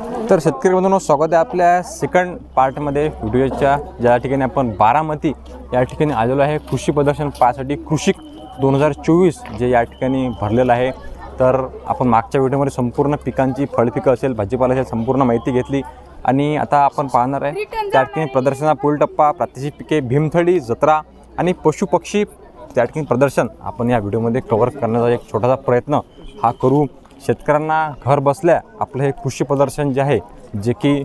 तर शेतकरी बंधूंनो स्वागत आहे आपल्या सेकंड पार्टमध्ये व्हिडिओच्या. ज्या ठिकाणी आपण बारामती या ठिकाणी आलेलो आहे. कृषी प्रदर्शन पाहण्यासाठी कृषिक दोन हजार चोवीस जे या ठिकाणी भरलेलं आहे. तर आपण मागच्या व्हिडिओमध्ये संपूर्ण पिकांची फळपिकं असेल भाजीपाला असेल संपूर्ण माहिती घेतली. आणि आता आपण पाहणार आहे त्या ठिकाणी प्रदर्शना पुल टप्पा प्रात्यक्षिक पिके भीमथडी जत्रा आणि पशुपक्षी त्या ठिकाणी प्रदर्शन आपण या व्हिडिओमध्ये कव्हर करण्याचा एक छोटासा प्रयत्न हा करू. शेतकऱ्यांना घर बसल्या आपलं हे कृषी प्रदर्शन जे आहे जे की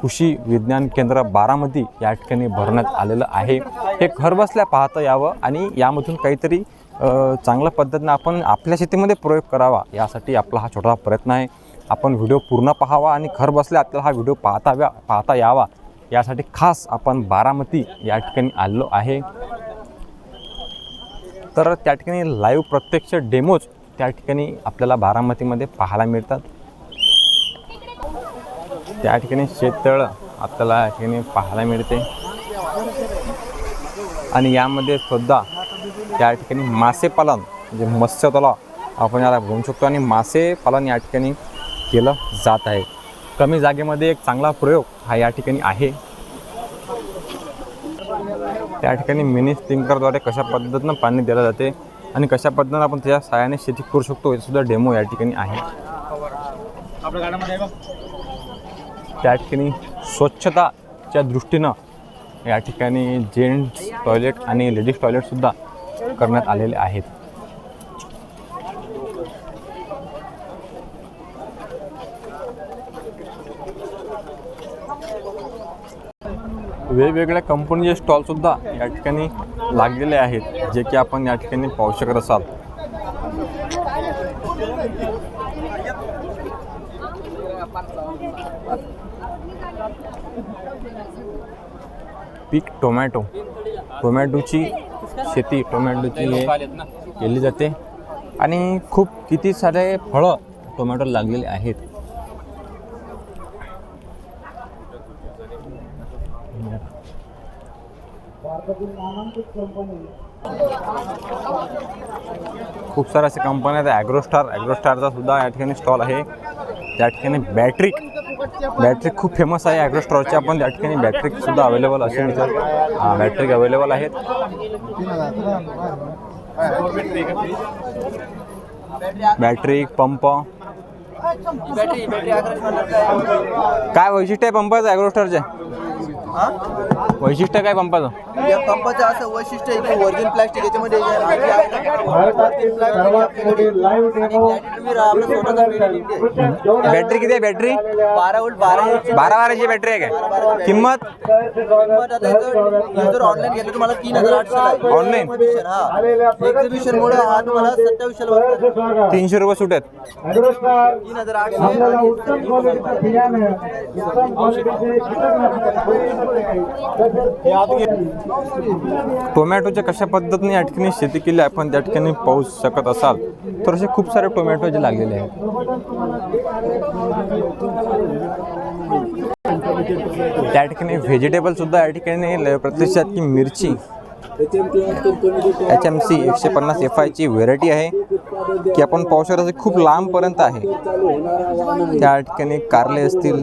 कृषी विज्ञान केंद्र बारामती या ठिकाणी भरण्यात आलेलं आहे. हे घर बसल्या पाहता यावं आणि यामधून काहीतरी चांगल्या पद्धतीनं आपण आपल्या शेतीमध्ये प्रयोग करावा यासाठी आपला हा छोटा प्रयत्न आहे. आपण व्हिडिओ पूर्ण पाहावा आणि घर बसल्या आपल्याला हा व्हिडिओ पाहता व्या पाहता यावा यासाठी खास आपण बारामती या ठिकाणी आलेलो आहे. तर त्या ठिकाणी लाईव्ह प्रत्यक्ष डेमोज त्या ठिकाणी आपल्याला बारामतीमध्ये पाहायला मिळतात. त्या ठिकाणी शेततळं आपल्याला या ठिकाणी पाहायला मिळते. आणि यामध्ये सुद्धा त्या ठिकाणी मासेपालन म्हणजे मत्स्य तलाव आपण याला म्हणू शकतो. आणि मासे पालन या ठिकाणी केलं जात आहे. कमी जागेमध्ये एक चांगला प्रयोग हा या ठिकाणी आहे. त्या ठिकाणी मिनी स्प्रिंकरद्वारे कशा पद्धतीनं पाणी दिलं जाते? आणि कशा पद्धतीनं आपण त्याच्या सहाय्याने शेती करू शकतो हे सुद्धा डेमो या ठिकाणी आहे. त्या ठिकाणी स्वच्छताच्या दृष्टीनं या ठिकाणी जेंट्स टॉयलेट आणि लेडीज टॉयलेटसुद्धा करण्यात आलेले आहेत. वेगवेगळ्या कंपनीचे स्टॉलसुद्धा या ठिकाणी लागलेले आहेत जे की आपण या ठिकाणी पाहू शकत असाल. पीक टोमॅटो. टोमॅटोची शेती टोमॅटोची केली जाते. आणि खूप किती सारे फळं टोमॅटो लागलेले आहेत. खूप साऱ्या अशा कंपन्या आहेत. ॲग्रोस्टार ॲग्रोस्टारचा सुद्धा या ठिकाणी स्टॉल आहे. त्या ठिकाणी बॅट्रिक बॅट्रिक खूप फेमस आहे. ॲग्रोस्टॉरच्या पण त्या ठिकाणी बॅट्रिक सुद्धा अवेलेबल असेल हां बॅट्रिक अवेलेबल आहेत. बॅटरी पंप काय वैशिष्ट्य आहे पंपाचं ॲग्रोस्टारचे वैशिष्ट्य काय पंपाचं? या पंपाचं असं वैशिष्ट्य आहे की ओरिजिन प्लास्टिक याच्यामध्ये जे आहे, भारतातील सर्वात मोठी लाईव्ह डेमो तुम्ही आपलं स्वतःचा made in India आहे. बॅटरी किती आहे? बॅटरी बारा वोल्ट बारा इंच बारा बाराची बॅटरी आहे काय? किंमत? किंमत आता इथं- हे जर ऑनलाईन घेतलं तुम्हाला तीन हजार आठशे Online? हा एक्झिबिशन मुळे हा तुम्हाला सत्तावीसशे बसतो तीनशे रुपये सुट आहेत. तीन हजार आपल्याला आठशे उत्तम क्वालिटीचं बियाणं उत्तम क्वालिटीचे टोमॅटोच्या कशा पद्धतीने या ठिकाणी शेती केली आपण त्या ठिकाणी पाहू शकत असाल. तर असे खूप सारे टोमॅटो जे लागलेले आहेत. त्या ठिकाणी व्हेजिटेबल सुद्धा या ठिकाणी प्रत्यक्षात की मिरची एच एम सी एकशे पन्नास एफ आयची व्हेरायटी आहे. की आपण पाहू शकतो असे खूप लांबपर्यंत आहे. त्या ठिकाणी कारले असतील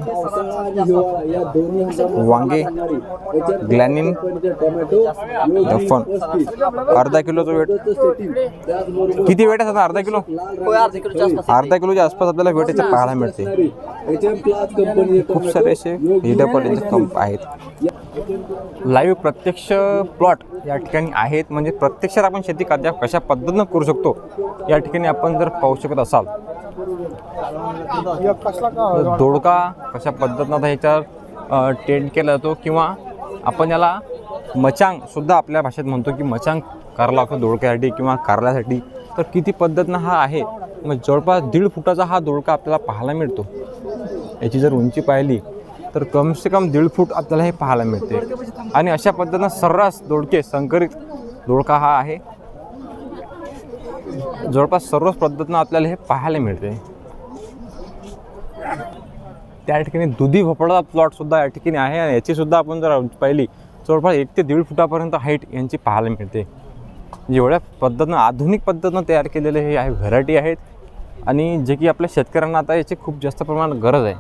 वांगे ग्लॅनिन फन. अर्धा किलोचं वेट. किती वेट आहे अर्धा किलो? अर्धा किलोच्या आसपास आपल्याला वेटेचं पाहायला मिळते. खूप सारे असे व्हिडिओ कंप आहेत. लाईव्ह प्रत्यक्ष प्लॉट या ठिकाणी आहेत. म्हणजे प्रत्यक्षात आपण शेती कशा कशा पद्धतीनं करू शकतो या ठिकाणी आपण जर पाहू शकत असाल दोडका कशा पद्धतीनं आता ह्याच्यावर टेंट केला जातो किंवा आपण याला मचांग सुद्धा आपल्या भाषेत म्हणतो की मचांग करायला लागतो दोडक्यासाठी किंवा कारल्यासाठी. तर किती पद्धतीनं हा आहे? मग जवळपास दीड फुटाचा हा दोडका आपल्याला पाहायला मिळतो. याची जर उंची पाहिली तर कम से कम दीड फूट आपल्याला हे पाहायला मिळते. आणि अशा पद्धतीनं सर्रास दोडके संकरित दोडका हा आहे. जवळपास सर्वच पद्धतीनं आपल्याला हे पाहायला मिळते. त्या ठिकाणी दुधी भोपळा प्लॉट सुद्धा या ठिकाणी आहे आणि याची सुद्धा आपण जर पाहिली जवळपास एक ते दीड फुटापर्यंत हाईट यांची पाहायला मिळते. जेवढ्या पद्धतीनं आधुनिक पद्धतीनं तयार केलेले हे आहे व्हरायटी आहेत. आणि जे की आपल्या शेतकऱ्यांना आता याची खूप जास्त प्रमाणात गरज आहे.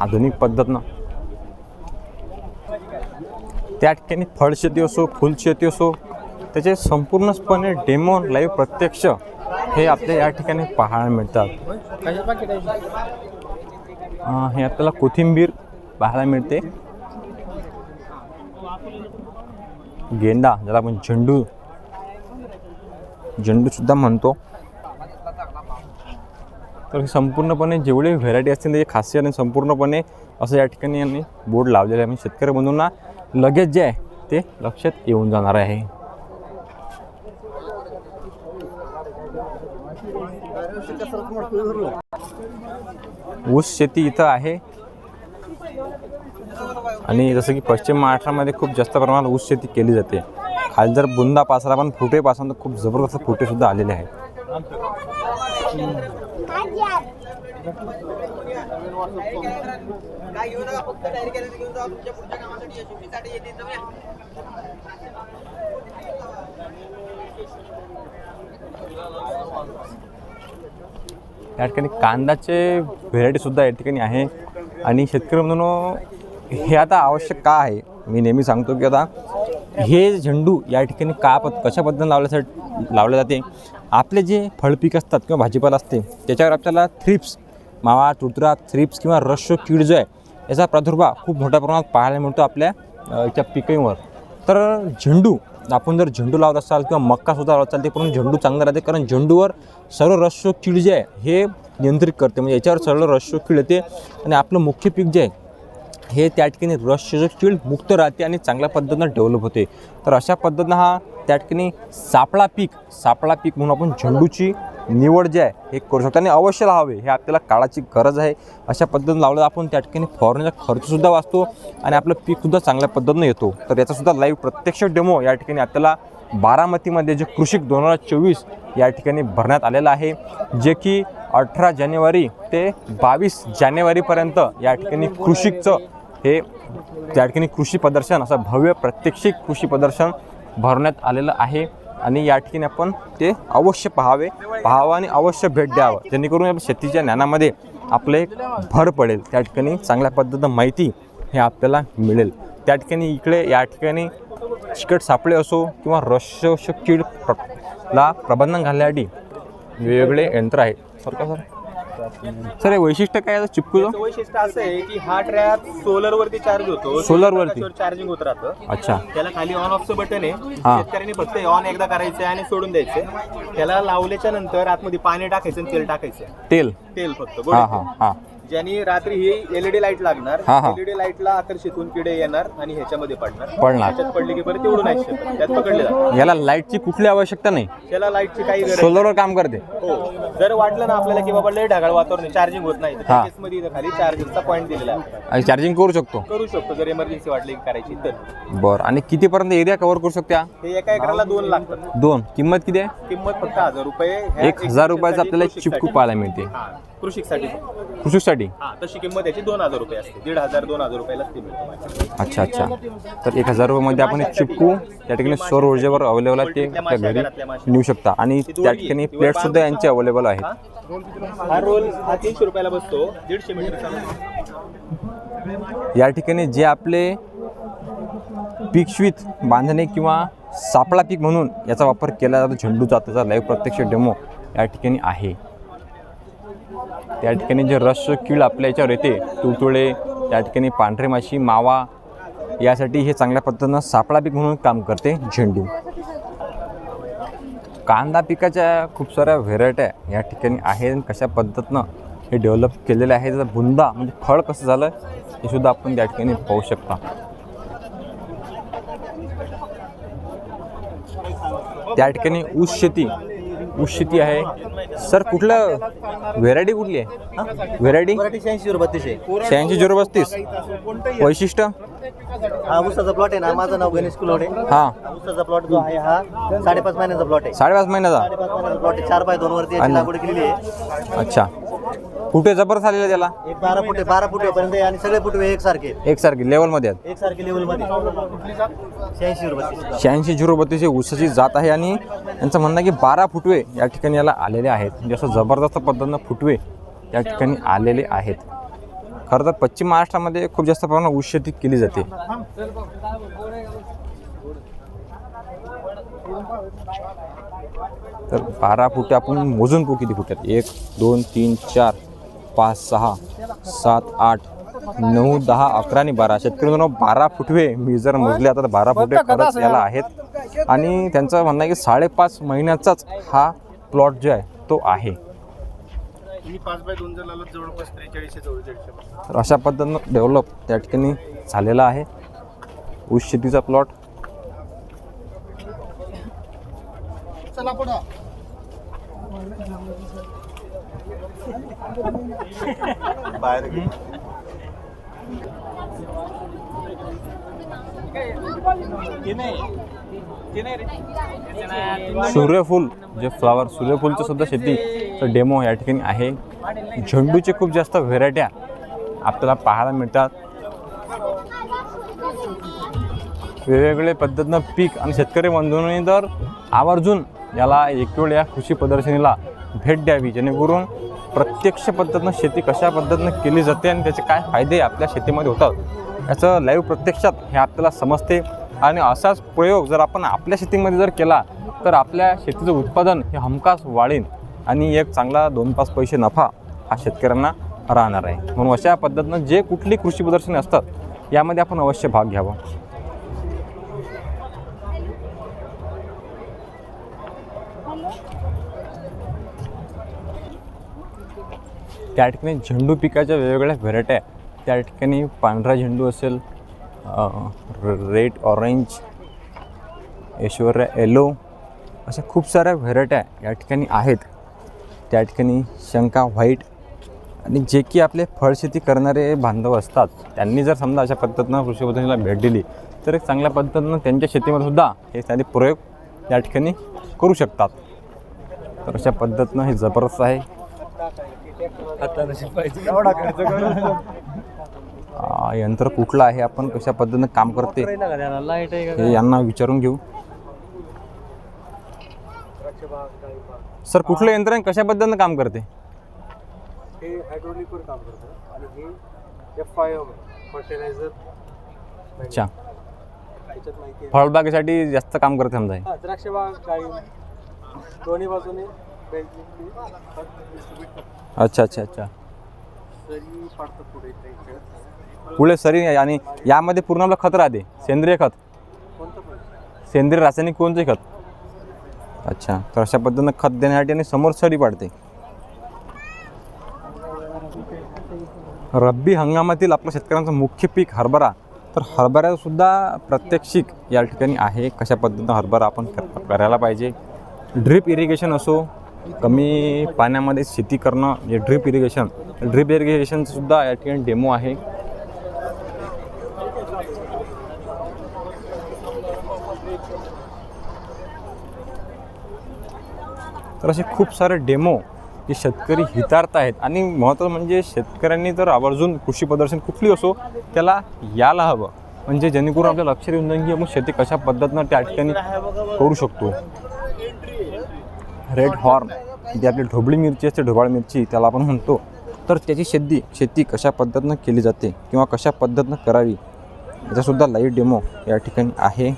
आधुनिक पद्धतीनं. त्या ठिकाणी फळशेती असो फुलशेती असो त्याचे संपूर्णपणे डेमो लाईव्ह प्रत्यक्ष हे आपल्या या ठिकाणी पाहायला मिळतात. हे आपल्याला कोथिंबीर पाहायला मिळते. गेंडा ज्याला आपण झेंडू झेंडू सुद्धा म्हणतो. तर संपूर्णपणे जेवढे व्हेरायटी असतील त्याची खासियत आणि संपूर्णपणे असं या ठिकाणी यांनी बोर्ड लावलेले आहे. म्हणजे शेतकरी बंधूंना लगेच जे आहे ते लक्षात येऊन जाणार आहे. ऊस शेती इथं आहे. आणि जसं की पश्चिम महाराष्ट्रामध्ये खूप जास्त प्रमाणात ऊस शेती केली जाते. खाली जर बुंदा पासला पण फुटे पासून तर खूप जबरदस्त फुटे सुद्धा आलेले आहेत. काय घेऊन नका फक्त डायरी गेलं घेऊन जा तुमच्या पुढच्या कामासाठी यशस्वीसाठी येते या ठिकाणी कांद्याचे व्हेरायटीसुद्धा या ठिकाणी आहे. आणि शेतकरी म्हणून हे आता आवश्यक का आहे? मी नेहमी सांगतो की आता हे झेंडू या ठिकाणी का पद कशा पद्धतीने लावल्यासाठी लावले जाते? आपले जे फळपीक असतात किंवा भाजीपाला असते त्याच्यावर आपल्याला थ्रिप्स मावा तुडतुरा थ्रिप्स किंवा रश्व कीड जो आहे याचा प्रादुर्भाव खूप मोठ्या प्रमाणात पाहायला मिळतो आपल्या याच्या पिकांवर तर झेंडू आपण जर झेंडू लावत असाल किंवा मक्कासुद्धा लावत असाल ते पण झेंडू चांगला राहते कारण झेंडूवर सर्व रश्व कीड जे आहे हे नियंत्रित करते. म्हणजे याच्यावर सर्व रश्व कीड येते आणि आपलं मुख्य पीक जे आहे हे त्या ठिकाणी रसचं कीड मुक्त राहते आणि चांगल्या पद्धतीनं डेव्हलप होते. तर अशा पद्धतीनं हा त्या ठिकाणी सापळा पीक सापळा पीक म्हणून आपण झेंडूची निवड जे आहे हे करू शकतो. आणि अवश्य लावावे हे आपल्याला काळाची गरज आहे. अशा पद्धतीनं लावलं आपण त्या ठिकाणी फवारण्याचा खर्चसुद्धा वाचतो आणि आपलं पीकसुद्धा चांगल्या पद्धतीनं येतो. तर याचासुद्धा लाईव्ह प्रत्यक्ष डेमो या ठिकाणी आपल्याला बारामतीमध्ये जे कृषिक दोन हजार चोवीस या ठिकाणी भरण्यात आलेलं आहे जे की अठरा जानेवारी ते बावीस जानेवारीपर्यंत या ठिकाणी कृषिकचं हे त्या ठिकाणी कृषी प्रदर्शन असं भव्य प्रत्यक्षिक कृषी प्रदर्शन भरण्यात आलेलं आहे. आणि या ठिकाणी आपण ते अवश्य पाहावे पाहावं आणि अवश्य भेट द्यावं. जेणेकरून शेतीच्या ज्ञानामध्ये आपले एक भर पडेल. त्या ठिकाणी चांगल्या पद्धतीनं माहिती हे आपल्याला मिळेल. त्या ठिकाणी इकडे या ठिकाणी चिकट सापळे असो किंवा रश कीड प्र ला प्रबंधन घालण्यासाठी वेगवेगळे यंत्र आहे. सर का सर? सर हे वैशिष्ट्य काय आहे? चिपकूचं त्याचं वैशिष्ट्य असं आहे की हा ट्रॅप सोलर वरती चार्ज होतो Solar वरती? चार्जिंग होत राहतं. अच्छा. त्याला खाली ऑन ऑफचं बटन आहे. हा. शेतकऱ्यांनी फक्त ऑन एकदा करायचं आणि सोडून द्यायचं त्याला लावल्याच्या नंतर आतमध्ये पाणी टाकायचं आणि तेल टाकायचं. तेल. तेल फक्त. हां हां हां. ज्यानी रात्री ही एलईडी लाइट लागणार हा, हा. एलईडी लाईटला आकर्षित होऊन किडे येणार आणि ह्याच्यामध्ये पडणार. पडणार. त्याच्यात पडले की परत एवढं नाही शकत. त्यात पकडले जातात. याला लाईटची कुठली आवश्यकता नाही. त्याला लाईटची काही गरज सोलरवर काम करते. हो. जर वाटलं ना आपल्याला की बाबा लय ढगाळ वातावरण चार्जिंग होत नाही हा. त्या केसमध्ये इथं खाली चार्जिंगचा पॉईंट दिलेला आहे. आणि चार्जिंग करू शकतो. करू शकतो जर इमर्जन्सी वाटली की करायची तर. बरं. आणि कितीपर्यंत एरिया कव्हर करू शकत्या हे? एका एकराला दोन लागतात. दोन. किंमत किती आहे? किंमत फक्त हजार रुपये. ह्या एक हजार रुपयाचं आपल्याला एक. चिपकू पाहायला मिळते. हा. कृषिकसाठी कृषीसाठी? हा तशी किंमत याची दोन हजार रुपये असते. दीड हजार दोन हजार रुपयाला ती मिळते अच्छा अच्छा. तर एक हजार रुपयामध्ये आपण एक चिपकू त्या ठिकाणी सौर ऊर्जेवर अवेलेबल आहे ते आपल्या घरी नेऊ शकता. आणि त्या ठिकाणी प्लेटसुद्धा यांचे अवेलेबल आहेत. हा? रोल हा तीनशे रुपयाला बसतो. दीडशे या ठिकाणी जे आपले पीकश्वीत बांधणे किंवा सापळा पीक म्हणून याचा वापर केला जातो झेंडूचा त्याचा लाईव्ह प्रत्यक्ष डेमो या ठिकाणी आहे. त्या ठिकाणी जे रस कीड आपल्या याच्यावर येते तुळतुळे त्या ठिकाणी पांढरे माशी मावा यासाठी हे चांगल्या पद्धतीनं सापळा पीक म्हणून काम करते झेंडू. कांदा पिकाच्या खूप साऱ्या व्हेरायट्या या ठिकाणी आहेत आणि कशा पद्धतीनं हे डेव्हलप केलेलं आहे त्याचा बुंदा म्हणजे फळ कसं झालं हे सुद्धा आपण त्या ठिकाणी पाहू शकता. त्या ठिकाणी ऊस शेती ऊस शेती आहे. सर कुठलं व्हेरायटी कुठली आहे? व्हेरायटी? मराठी शहाऐंशी रुपये बत्तीस आहे. शहाऐंशी झिरो पस्तीस वैशिष्ट्य? हा ऊसाचा प्लॉट आहे ना माझं नाव गणेश कुलवडे हां. हा ऊसाचा प्लॉट जो आहे हा साडेपाच महिन्याचा प्लॉट आहे. साडेपाच महिन्याचा? साडेपाच महिन्याचा प्लॉट आहे. चार बाय दोन वरती याची लागवड केलेली आहे. अच्छा. कुठे जबरदस्त आलेलं त्याला एक बारा फुटे बारा फुटेपर्यंत आहे आणि सगळे फुटवे एकसारखे. एकसारखी लेवलमध्ये आहेत. एकसारखे लेवलमध्ये. शहाऐंशी रुपये शहाऐंशी झिरो बत्तीस ही ऊसाची जात आहे आणि यांचं म्हणणं आहे की बारा फुटवे या ठिकाणी याला आलेले आहेत. म्हणजे असं जबरदस्त पद्धतीनं फुटवे या ठिकाणी आलेले आहेत. खरं तर पश्चिम महाराष्ट्रामध्ये खूप जास्त प्रमाणात ऊस शेती केली जाते. तर बारा फुटे आपण मोजून पाहू किती फुट आहेत. एक दोन तीन चार. पाच सहा सात आठ नऊ दहा अकरा आणि बारा. शेतकरी मित्रांनो, बारा फुटवे मी जर मोजले आता तर बारा फुटे खरंच याला आहेत. आणि त्यांचं म्हणणं आहे की साडेपाच महिन्याचाच हा प्लॉट जो आहे तो आहे. तर अशा पद्धतीनं डेव्हलप त्या ठिकाणी झालेला आहे. ऊस शेतीचा प्लॉट चला पुढं. बाहेर सूर्यफूल जे फ्लावर सूर्यफूलचं सुद्धा शेती डेमो या ठिकाणी आहे. झेंडूचे खूप जास्त व्हेरायट्या आपल्याला पाहायला मिळतात. वेगवेगळे पद्धतीनं पीक आणि शेतकरी बंधूंनी तर आवर्जून याला एक वेळ या कृषी प्रदर्शनीला भेट द्यावी जेणेकरून प्रत्यक्ष पद्धतीनं शेती कशा पद्धतीनं केली जाते आणि त्याचे काय फायदे आपल्या शेतीमध्ये होतात याचं लाईव्ह प्रत्यक्षात हे आपल्याला समजते. आणि असाच प्रयोग जर आपण आपल्या शेतीमध्ये जर केला तर आपल्या शेतीचं उत्पादन हे हमखास वाढेल आणि एक चांगला दोन पाच पैसे नफा हा शेतकऱ्यांना राहणार आहे. म्हणून अशा पद्धतीनं जे कुठली कृषी प्रदर्शने असतात यामध्ये आपण अवश्य भाग घ्यावा. त्या ठिकाणी झेंडू पिकाच्या वेगवेगळ्या व्हेरायट्या त्या ठिकाणी पांढरा झेंडू असेल रेड ऑरेंज ऐश्वर्या येलो अशा खूप साऱ्या व्हेरायट्या या ठिकाणी आहेत. त्या ठिकाणी शंका व्हाईट आणि जे की आपले फळशेती करणारे बांधव असतात. त्यांनी जर समजा अशा पद्धतीनं कृषी पद्धतीला भेट दिली तर एक चांगल्या पद्धतीनं त्यांच्या शेतीमध्ये सुद्धा हे साधे प्रयोग या ठिकाणी करू शकतात. तर अशा पद्धतीनं हे जबरदस्त आहे. आ, यंत्र कुठलं आहे? आपण कशा पद्धतीनं काम करते हे यांना विचारून घेऊ. सर कुठलं यंत्र आहे? कशा पद्धतीनं काम करते? हे हायड्रोलिकवर काम करतं आणि हे एफ आय एम फर्टिलायझर अच्छा. त्याच्यात माहिती आहे. फळबागेसाठी जास्त काम करते समजा हे. द्राक्ष बाग काही दोन्ही बाजूने अच्छा अच्छा अच्छा. पुढे सरी आणि यामध्ये पूर्ण आपलं खत राहते सेंद्रिय खत. सेंद्रिय रासायनिक कोणते खत? अच्छा तर अशा पद्धतीनं खत देण्यासाठी आणि समोर सरी पाडते. रब्बी हंगामातील आपल्या शेतकऱ्यांचं मुख्य पीक हरभरा. तर हरभऱ्यासुद्धा प्रात्यक्षिक या ठिकाणी आहे कशा पद्धतीनं हरभरा आपण कर- करायला पाहिजे. ड्रिप इरिगेशन असो कमी पाण्यामध्ये शेती करणं जे ड्रीप इरिगेशन ड्रीप इरिगेशनसुद्धा या ठिकाणी डेमो आहे. तर असे खूप सारे डेमो जे शेतकरी हितार्थ आहेत. आणि महत्त्वाचं म्हणजे शेतकऱ्यांनी तर आवर्जून कृषी प्रदर्शन कुठली असो त्याला यायला हवं. म्हणजे जेणेकरून आपल्या लक्षात येऊन जाईल की आपण शेती कशा पद्धतीनं त्या ठिकाणी करू शकतो रेड हॉर्न जी आपली ढोबळी मिरची असते ढोबाळ मिरची त्याला आपण म्हणतो. तर त्याची शेती शेती कशा पद्धतीनं केली जाते किंवा कशा पद्धतीनं करावी याचासुद्धा लाईव्ह डेमो या ठिकाणी आहे.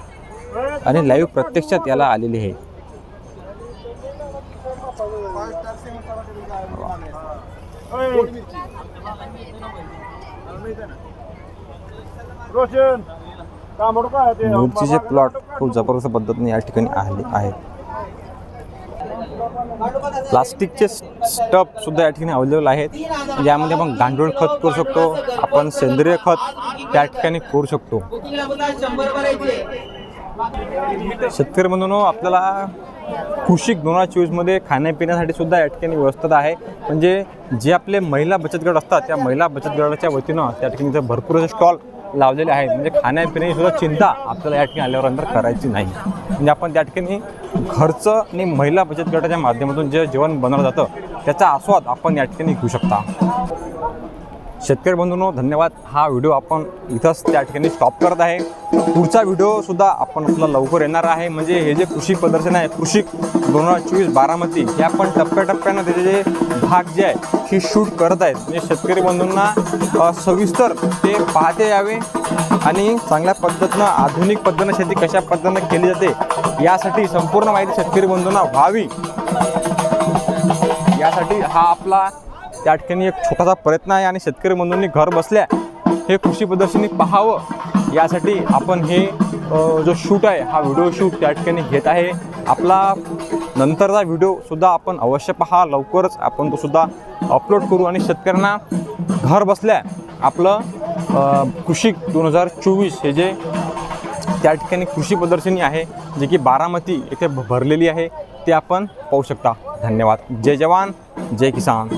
आणि लाईव्ह प्रत्यक्षात याला आलेली आहे. मिरचीचे प्लॉट खूप जबरदस्त पद्धतीने या ठिकाणी आले आहेत. प्लास्टिकचे स्टपसुद्धा या ठिकाणी अवेलेबल आहेत. यामध्ये आपण गांडूळ खत करू शकतो आपण सेंद्रिय खत त्या ठिकाणी करू शकतो. शेतकरी म्हणून आपल्याला कृषी दोन हजार चोवीसमध्ये खाण्यापिण्यासाठी सुद्धा या ठिकाणी व्यवस्था आहे. म्हणजे जे आपले महिला बचत गट असतात त्या महिला बचत गटाच्या वतीनं त्या ठिकाणी भरपूर असे स्टॉल लावलेले आहेत. म्हणजे खाण्यापिण्याची सुद्धा चिंता आपल्याला या ठिकाणी आल्यावर नंतर करायची नाही. म्हणजे आपण त्या ठिकाणी घरचं आणि महिला बचत गटाच्या माध्यमातून जे जेवण बनवलं जातं त्याचा आस्वाद आपण या ठिकाणी घेऊ शकता. शेतकरी बंधूंनो धन्यवाद. हा व्हिडिओ आपण इथंच त्या ठिकाणी स्टॉप करत आहे. पुढचा व्हिडिओसुद्धा आपण आपला लवकर येणार आहे. म्हणजे हे जे कृषी प्रदर्शन आहे कृषी दोन हजार चोवीस बारामती हे आपण टप्प्याटप्प्यानं त्याचे जे भाग जे आहे हे शूट करत आहेत. म्हणजे शेतकरी बंधूंना सविस्तर ते पाहते यावे आणि चांगल्या पद्धतीनं आधुनिक पद्धतीनं शेती कशा पद्धतीनं केली जाते यासाठी संपूर्ण माहिती शेतकरी बंधूंना व्हावी. यासाठी हा आपला त्या ठिकाणी एक छोटासा प्रयत्न आहे आणि शेतकरी बंधूंनी घर बसल्या हे कृषी प्रदर्शनी पाहावं यासाठी आपण हे जो शूट आहे हा व्हिडिओ शूट त्या ठिकाणी घेत आहे. आपला नंतरचा व्हिडिओसुद्धा आपण अवश्य पहा. लवकरच आपण तो सुद्धा अपलोड करू आणि शेतकऱ्यांना घर बसल्या आपलं कृषी दोन हजार चोवीस हे जे त्या ठिकाणी कृषी प्रदर्शनी आहे जे की बारामती येथे भरलेली आहे ते आपण पाहू शकता. धन्यवाद. जय जवान जय किसान.